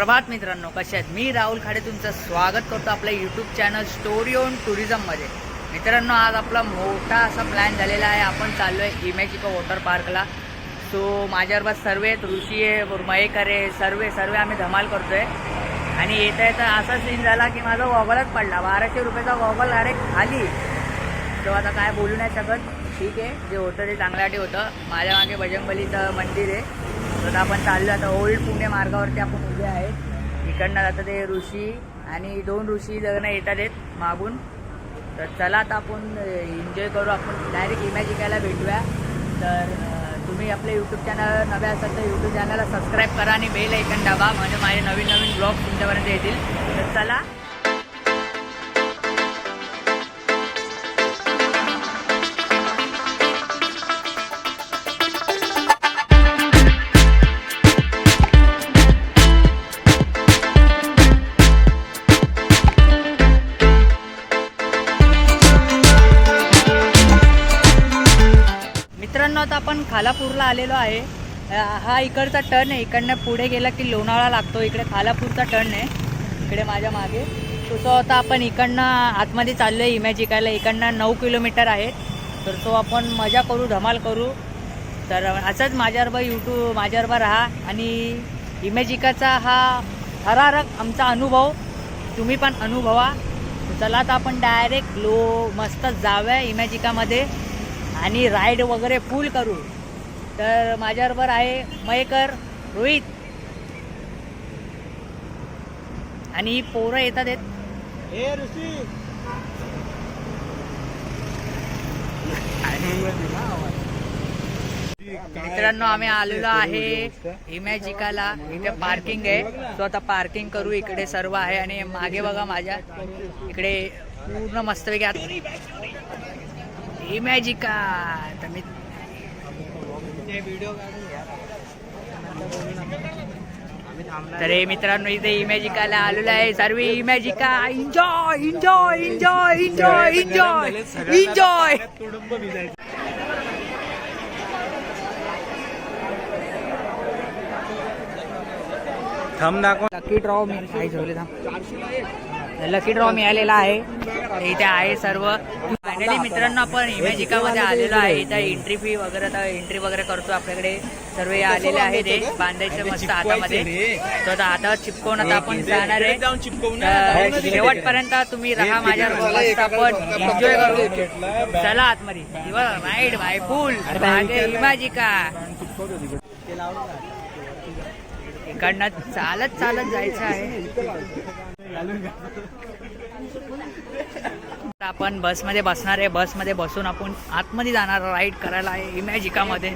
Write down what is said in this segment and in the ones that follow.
सुप्रभात मित्रांनो कसे आहेत? मी राहुल खाडे तुमचं स्वागत करतो आपल्या यूट्यूब चॅनल स्टोरी ऑन टुरिझममध्ये मित्रांनो आज आपला मोठा असा प्लॅन झालेला आहे. आपण चाललो आहे इमेजिको वॉटर पार्कला सो माझ्याबरोबर सर्व आहेत ऋषी आहे मयेकर आहे सर्व सर्व आम्ही धमाल करतो आहे आणि येता येता असा सीन झाला की माझा गॉगलच पडला. बाराशे रुपयाचा गॉगल डायरेक्ट खाली. तो आता काय बोलू नाही शकत. ठीक आहे जे होतं ते चांगल्यासाठी होतं. माझ्या मागे बजरंगबलीचं मंदिर आहे. तर आता आपण चाललो आता ओल्ड पुणे मार्गावरती आपण उभे आहे. इकडनं आता ते ऋषी आणि दोन ऋषी लग्न येतात आहेत मागून. तर चला आता आपण एन्जॉय करू आपण. डायरेक्ट इमॅज इकायला भेटूया. तर तुम्ही आपले यूट्यूब चॅनल नवे असाल तर यूट्यूब चॅनलला सबस्क्राईब करा आणि बेल ऐकन दाबा. म्हणजे माझे नवीन नवीन ब्लॉग तुमच्यापर्यंत येतील. तर चला. मित्रांनो आता आपण खालापूरला आलेलो आहे. हा इकडचा टर्न आहे. इकडनं पुढे गेला की लोणावळा लागतो. इकडे खालापूरचा टर्न आहे. इकडे माझ्या मागे. तो तो आता आपण इकडनं आतमध्ये चाललो आहे इमॅजिकायला इकडनं नऊ किलोमीटर आहे. तर तो आपण मजा करू धमाल करू. तर असंच माझ्याबरोबर यूट्यूब माझ्याबरोबर राहा. आणि इमॅजिकाचा हा थरारक आमचा अनुभव. तुम्ही पण अनुभवा. चला आता आपण डायरेक्ट लो मस्त जाव्या इमॅजिकामध्ये आणि राईड वगैरे फुल करू. तर माझ्याबरोबर आहे मयेकर रोहित. आणि ही पोरं येतात आहेत. मित्रांनो आम्ही आलेलो आहे? इमॅजिकाला इथे पार्किंग आहे. सो आता पार्किंग करू. इकडे सर्व आहे आणि मागे बघा माझ्या. इकडे पूर्ण मस्तपैकी आत इमॅजिका तर मी तर हे मित्रांनो इथे इमॅजिकाला आलेलो आहे. सर्व Imagica enjoy enjoy enjoy enjoy enjoy enjoy thumb दाखव लकी ड्रॉ मी ठेवले थांब. लकी ड्रॉ मिळालेला आहे. इथे आहे सर्व. फायनली मित्रांनो आपण इमॅजिकामध्ये आलेलो आहे. इथं एंट्री फी वगैरे आता एंट्री वगैरे करतो आपल्याकडे. सर्व हे आलेले आहेत. हे बांधायचे मस्त हातामध्ये. तो आता हातावर चिपकवून आता आपण जाणार आहे. चिपकवून तर शेवटपर्यंत तुम्ही राहा माझ्या आपण एन्जॉय करू. चला आतमध्ये. Ride by full Imagica. इकडनं चालत चालत जायचं आहे. आता आपण बसमध्ये बसणार आहे. बसमध्ये बसून आपण आतमध्ये जाणार राईड करायला आहे. इमॅजिकामध्ये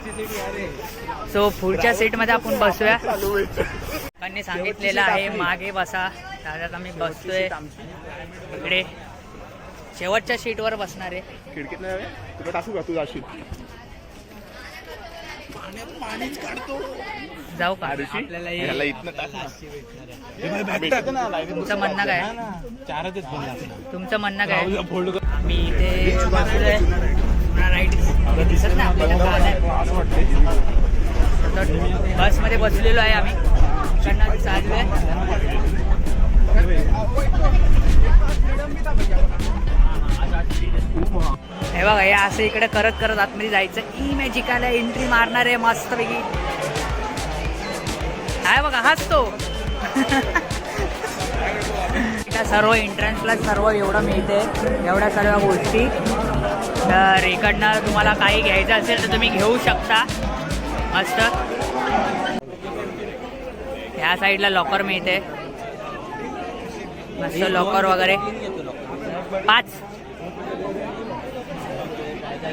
सो पुढच्या सीटमध्ये आपण बसूया. लोकांनी सांगितलेलं आहे मागे बसा. त्याच्यात आम्ही बसतोय. इकडे. शेवटच्या सीटवर बसणार आहे. खिडकीत तू जाशील जाऊ का? इथनं टाक ना. लाईनीत तुमचं म्हणणं काय? तुमचं म्हणणं काय? मी इथे बसलोय. पुन्हा राईट दिसत आपल्याला. तर बसमध्ये बसलेलो आहे आम्ही. इकडनं चालू आहे बघा हे असं इकडे करत करत आतमध्ये जायचं. ई मॅजिकाला एंट्री मारणार आहे मस्तपैकी. आहे बघा हाच तो सर्व एंट्रन्सला सर्व एवढं मिळते एवढ्या सर्व गोष्टी. तर इकडनं तुम्हाला काही घ्यायचं असेल तर तुम्ही घेऊ शकता. मस्त. ह्या साईडला लॉकर मिळते मस्त लॉकर वगैरे. पाच.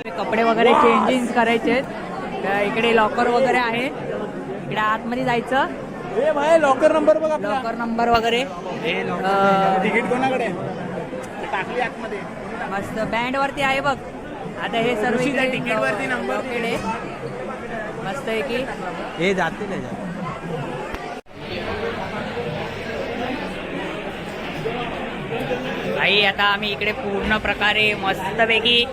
कपडे वगैरे चेंजिंग करायचे इकडे लॉकर वगैरे आहे. इकडे आतमध्ये जायचं. ए भाई लॉकर नंबर बघ आपला. लॉकर नंबर वगैरे. तिकीट कोणाकडे? टाकली आतमध्ये. मस्त. बँड वरती आहे बघ. आता हे सर्व इकडे ticket वरती located आहे. मस्त आहे की? हे जातील आई आता आम्ही इकडे पूर्ण प्रकारे मस्तपैकी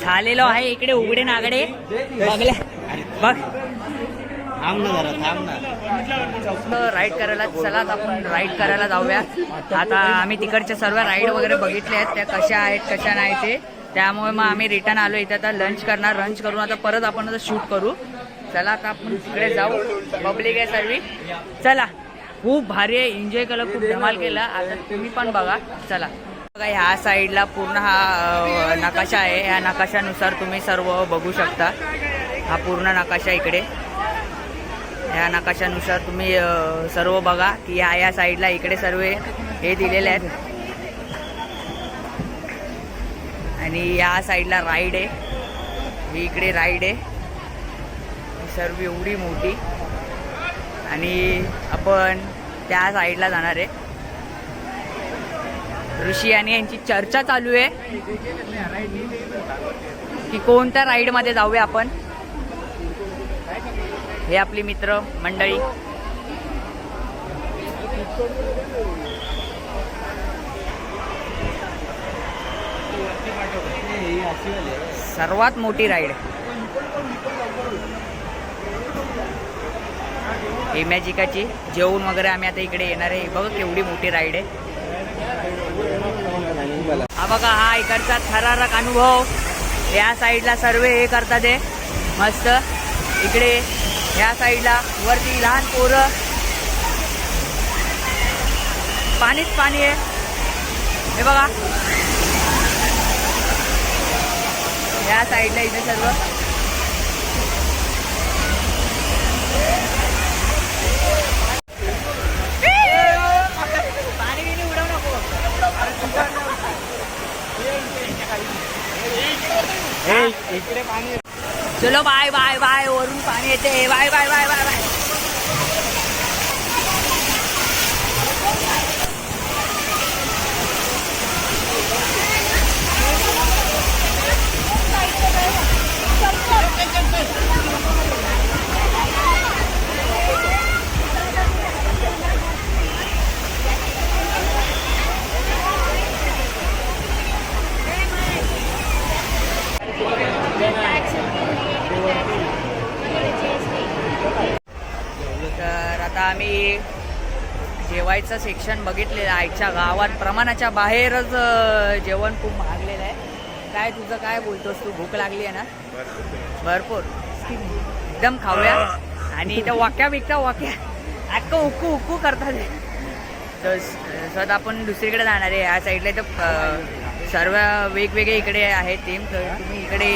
झालेलो आहे इकडे उघडे नागडे. बघल्या बघ. थांब ना जरा थांब ना. राईड करायला चला आपण राईड करायला जाऊया. आता आम्ही तिकडच्या सर्व राईड वगैरे बघितल्या आहेत त्या कशा आहेत कशा नाही ते. त्यामुळे मग आम्ही रिटर्न आलो इथे. आता लंच करणार लंच करून आता परत आपण आता शूट करू. चला आता आपण तिकडे जाऊ. पब्लिक आहे सर्व. चला. खूप भारी आहे. एन्जॉय केलं खूप धमाल केला. आता तुम्ही पण बघा. चला. बघा ह्या साईडला पूर्ण हा नकाशा आहे. ह्या नकाशानुसार तुम्ही सर्व बघू शकता. हा पूर्ण नकाशा इकडे. ह्या नकाशानुसार तुम्ही सर्व बघा की ह्या या साईडला इकडे सर्व हे दिलेले आहेत. आणि या साईडला राईड आहे. ही इकडे राईड आहे. सर्व एवढी मोठी. आणि आपण त्या साईडला जाणार आहे. ऋषी आणि यांची चर्चा चालू आहे. की कोणत्या राईडमध्ये जाऊया आपण? हे आपली मित्र मंडळी. सर्वात मोठी राईड. हे मॅजिकाची जेवण वगैरे आम्ही आता इकडे येणार आहे. बघ केवढी मोठी राईड आहे. हा बघा हा इकडचा थरारक अनुभव. या साईडला सर्व हे करतात ते मस्त. इकडे या साईडला वरती लहान पोरं. पाणीच पाणी आहे. हे बघा. या साईडला इथे सर्व. पाणी बिणी उडवू नको. इकडे पाणी चलो बाय बाय बाय वरून पाणी येते. Bye bye bye bye bye तर जेवायचं सेक्शन बघितलेलं आईच्या गावात प्रमाणाच्या बाहेरच जेवण खूप महागलेलं आहे. काय तुझं काय बोलतोस तू? भूक लागली आहे ना? भरपूर. एकदम खाऊया. आणि इथं वाक्या विकता वाक्या. अक्क उक्कू उक्कू करतात हे. तर स्वतः आपण दुसरीकडे जाणार आहे. या साईडला तर सर्व वेगवेगळे इकडे आहेत. टीम तर तुम्ही इकडे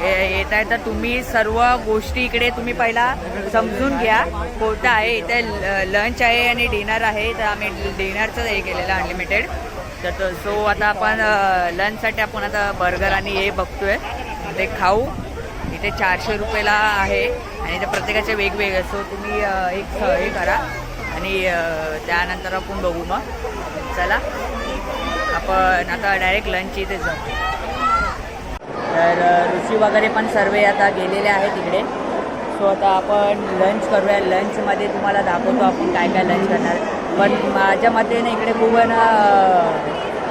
येत आहे. तर तुम्ही सर्व गोष्टी इकडे तुम्ही पहिला समजून घ्या. कोणता आहे इथे लंच आहे आणि डिनर आहे. तर आम्ही डिनरचं हे केलेलं अनलिमिटेड तर सो आता आपण लंचसाठी आपण आता बर्गर आणि हे बघतोय. ते खाऊ. इथे चारशे रुपयाला आहे. आणि ते प्रत्येकाचे वेगवेगळे. सो तुम्ही एक हे करा. आणि त्यानंतर आपण बघू मग. चला. आपण आता डायरेक्ट लंच इथे जाऊ. तर ऋषी वगैरे पण सर्व आता गेलेले आहेत तिकडे सो आता आपण लंच करूया. लंचमध्ये तुम्हाला दाखवतो आपण काय काय लंच करणार. पण माझ्या मते ना इकडे खूप आहे ना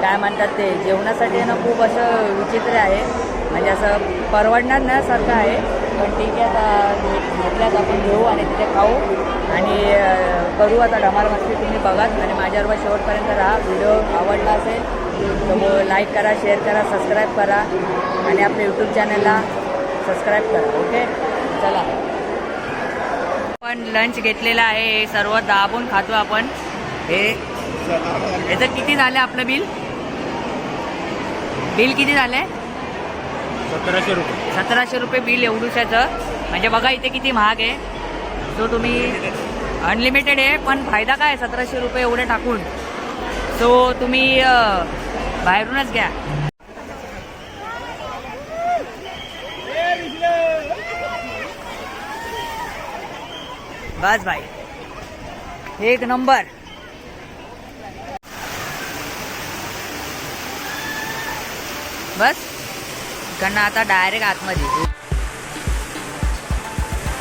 काय म्हणतात ते जेवणासाठी आहे ना खूप असं विचित्र आहे. म्हणजे असं परवडणार ना सारखं आहे. पण ठीक आहे आता घेतल्यात आपण घेऊ आणि तिथे खाऊ. आणि करू आता धमाल मस्ती. तुम्ही बघाच. आणि माझ्याबरोबर शेवटपर्यंत राहा. व्हिडिओ आवडला असेल तर लाईक करा शेअर करा सबस्क्राईब करा. आणि आपल्या यूट्यूब चॅनलला सबस्क्राईब करा ओके चला. आपण लंच घेतलेलं आहे हे सर्व दाबून खातो आपण. हे याचं किती झालं आपलं बिल बिल किती झालंय? सतराशे रुपये. सतराशे रुपये बिल एवढूशाचं. म्हणजे बघा इथे किती महाग आहे. सो तुम्ही अनलिमिटेड आहे पण फायदा काय सतराशे रुपये एवढे टाकून. सो तुम्ही बाहेरूनच घ्या. बस भाई. एक नंबर. बस. इकडनं आता डायरेक्ट आतमध्ये.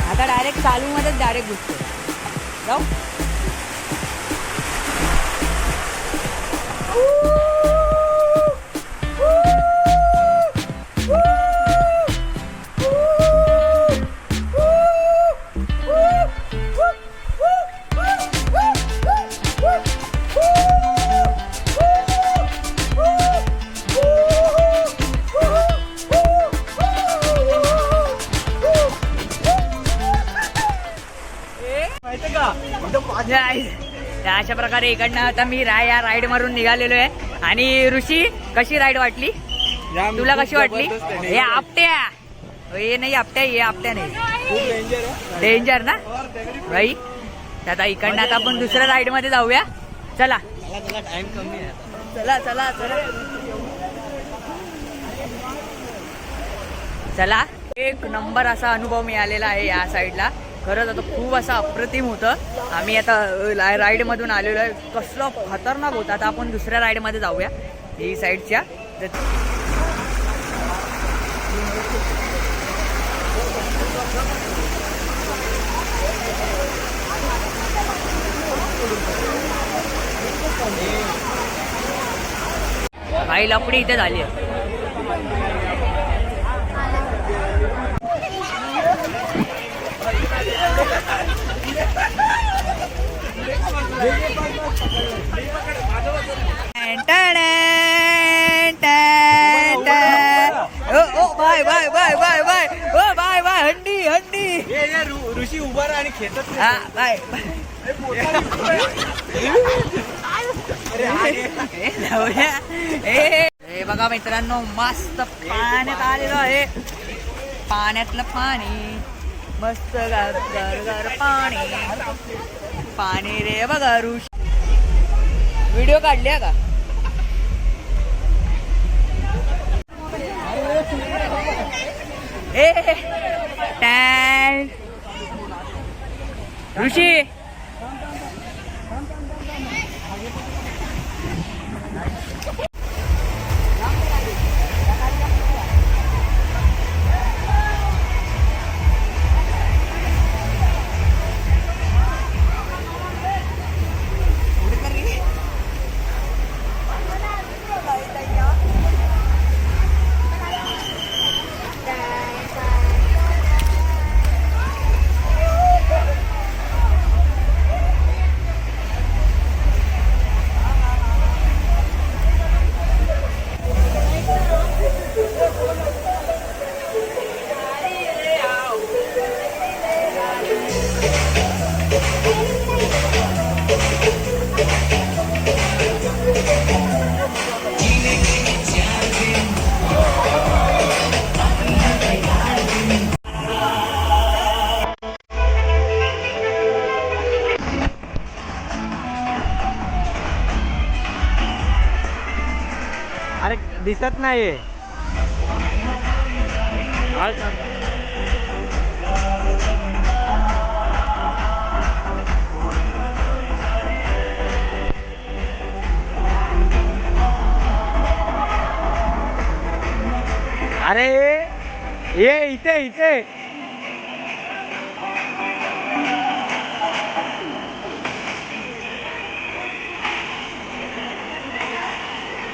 आता डायरेक्ट चालूमध्येच डायरेक्ट घुसतो. जाऊ. प्रकारे इकडनं आता मी राय या राईड मारून निघालेलो आहे. आणि ऋषी कशी राईड वाटली? तुला कशी वाटली. हे आपट्या. हे नाही आपट्या हे आपट्या नाही. डेंजर ना? भाई आता इकडनं आता आपण दुसऱ्या राईडमध्ये जाऊया. चला. टाइम कमी आहे. चला चला चला. चला. एक नंबर असा अनुभव मिळालेला आहे या साईडला खरंच आता खूप असं अप्रतिम होतं. आम्ही आता राईडमधून आलेलो आहे. कसलं खतरनाक होतं. आता आपण दुसऱ्या राईडमध्ये जाऊया. ही साईडच्या. तर- काही लपडी इथे झाली आहे. Bye bye bye bye bye ओ बाय बाय हंडी हंडी ऋषी उभा राहा आणि खेचत हा बाय हे हे बघा मित्रांनो मस्त पाण्यात आलेलो आहे. पाण्यातलं पाणी. मस्त गार गार गार पाणी. पाणी रे बघा ऋष. व्हिडिओ काढल्या का? ए ऋषी. अरे दिसत नाही अरे ये इथे इथे.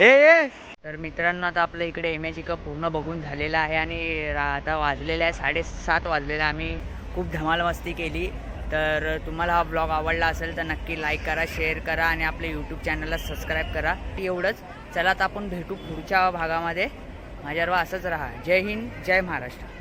ए. तर मित्रांनो आता आपल्या इकडे एम एच कप पूर्ण बघून झालेला आहे आणि रा- आता वाजलेला आहे साडेसात वाजलेला आम्ही खूप धमाल मस्ती केली. तर तुम्हाला हा ब्लॉग आवडला असेल तर नक्की लाईक करा शेअर करा आणि आपल्या यूट्यूब चॅनलला सबस्क्राईब करा. एवढंच. चला आता आपण भेटू पुढच्या भागामध्ये. माझ्यावर असंच राहा. जय हिंद जय महाराष्ट्र.